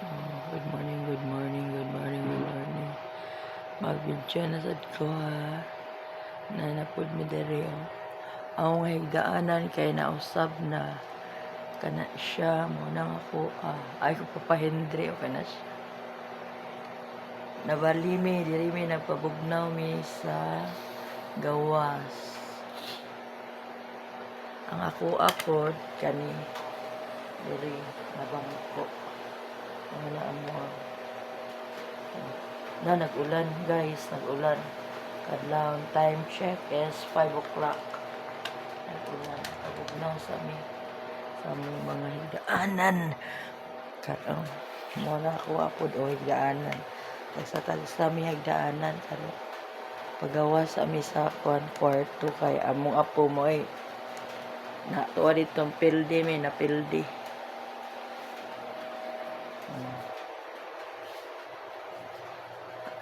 Oh, good morning, good morning, good morning, good morning. Magbidyo na sad ko ha. Nanapod mi diri oh. Ang higdaanan kay nausab na kana siya mo nang ako ah. Ay ko papahindri o kana siya. Nabali mi, diri mi nagpabugnaw mi sa gawas. Ang ako ako kani diri nabangko. Wala ang mga na nag-ulan guys, nag-ulan. Kadlawon time check is 5 o'clock. Nag-ulan. Pagugnaw sa mi sa among mga higdaanan. Karong mo na ako apod o higdaanan. Sa tag sa mi higdaanan karo pagawa sa mi sa kwan kwarto kay among apo mo ay na tuwa ditong pildi mi na pildi.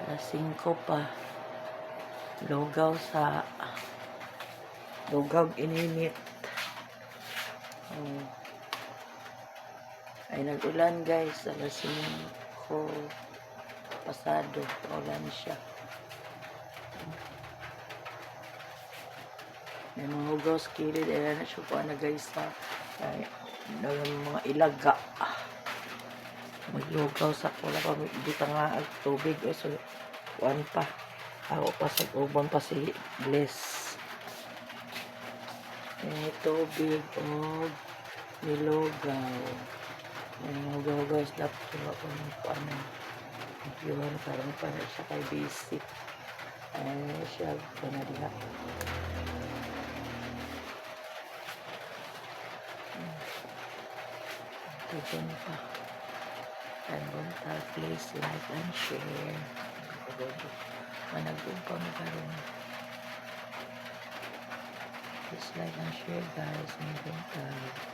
Alas 5 pa. Lugaw sa lugaw ininit. Hmm. Ay nag-ulan guys. Alas 5 pasado. Ulan siya. May mga hugaw sa kilid. Ayan na siya po na guys sa ay, mga ilaga. Maglugaw sa pula pa. Di ka nga ag tubig. O so, kuan pa. Ako pa sa uban pa si Bliss. May tubig o nilugaw. May mga hugaw sa dapat ko ako ng na. Yun, parang para siya kay basic. Ay, siya, na diha. Tugon pa. Karon ta, please like and share. Managod pa mo karon. Please like and share guys. Managod.